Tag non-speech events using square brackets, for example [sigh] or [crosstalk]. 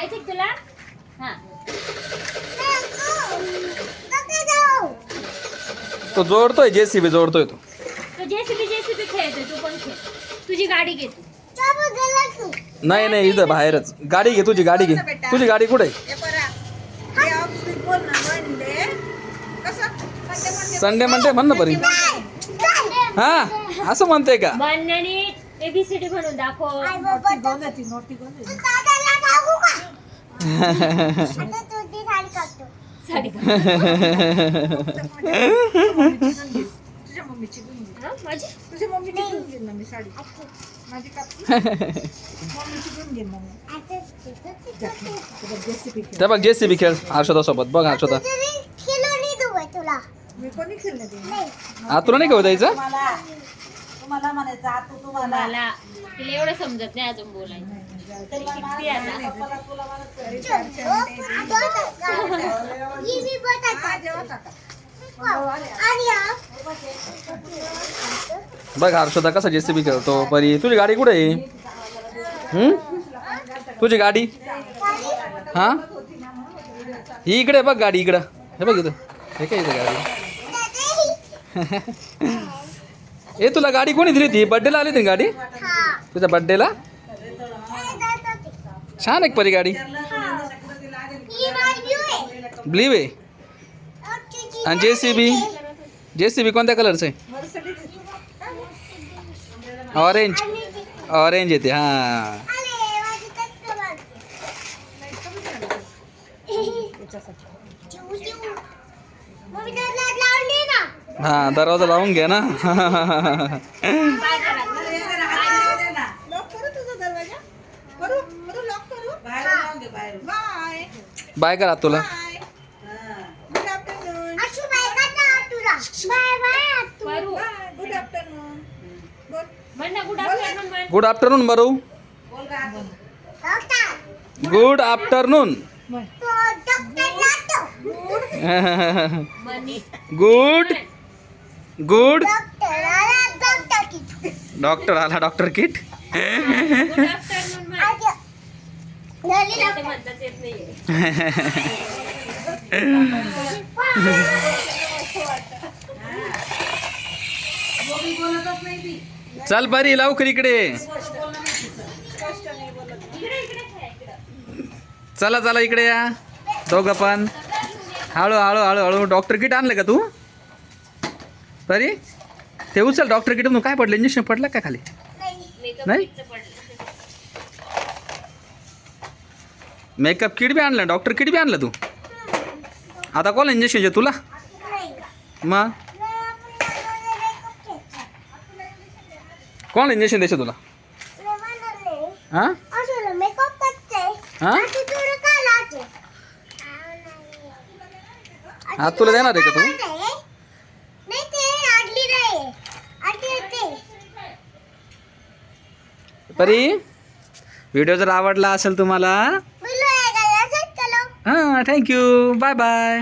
खायचं तुला? हा. तो जोडतोय जेसीबी जोडतोय तो. तो जेसीबी जेसीबी खेळतोय तू पण खेळ. तुझी गाडी घे तू. नाही नाही इथं बाहेरच. गाडी घे तुझी गाडी घे. तुझी गाडी कुठे आहे? संडे म्हणते म्हण ना परी. हा? असं म्हणते का? बनण्याने एबीसीडी म्हणून दाखव नोटी बोलायची नोटी बोलायची साडी घाल. [laughs] [laughs] तुझ्या मम्मीची घेऊन घे. हा, माझी? तुझ्या मम्मीची घेऊन घे ना मी साडी. माझी कापली [laughs] मम्मीची घेऊन घे ना मी. तुझं जेसीबी खेळ. ते बघ जेसीबी खेळ हर्षदा. सोबत बघ हर्षदा मी कोणी खेळलं ते? तुला नाही का द्यायचं? तुम्हाला म्हणायचं आतू तुम्हाला मला तिला एवढं समजत नाही अजून बोलायचं. आता? पप्पाला तुला. हा. बघ हर्षदा कसा जेसीबी खेळतो परी. तुझी गाडी कुठे आहे? हम्म? तुझी गाडी? हा? ही इकडे बघ गाडी इकडं. हे बघ इथं. हे काय इथं गाडी? [laughs] ए तुला गाडी कोणी दिली ती बड्डेला आली होती ना गाडी? तुझ्या बड्डेला छान एक परी गाडी. ब्लीव आहे आणि जे C B J C B कोणत्या कलरचं आहे? ऑरेंज ऑरेंज येते हां. हां दरवाजा लावून घ्या ना. लॉक करू तुझा दरवाजा? करू करू लॉक करू? बाहेर लावून दे बाहेर. बाय बाय करा तुला. बाय गुड आफ्टरनून बरू. Good afternoon Mani good good doctor आला डॉक्टर किट [laughs] चल बरी लवकर इकडे. चला चला इकडे या. दोघं पण. हळू हळू हळू हळू. डॉक्टर किट आणलं का तू? बरी ते उचल डॉक्टर किट काय पडलं? इंजेक्शन पडलं का खाली? मेकअप नाही? मेकअप किट बी आणलं. डॉक्टर किट बी आणलं तू? आता कोण इंजेक्शन आहे तुला? मग? कोण इंजेक्शन द्यायचं तुला? हां? हां तुला देणार आहे का तू? परी व्हिडिओ जर आवडला असेल तुम्हाला हां थँक्यू बाय बाय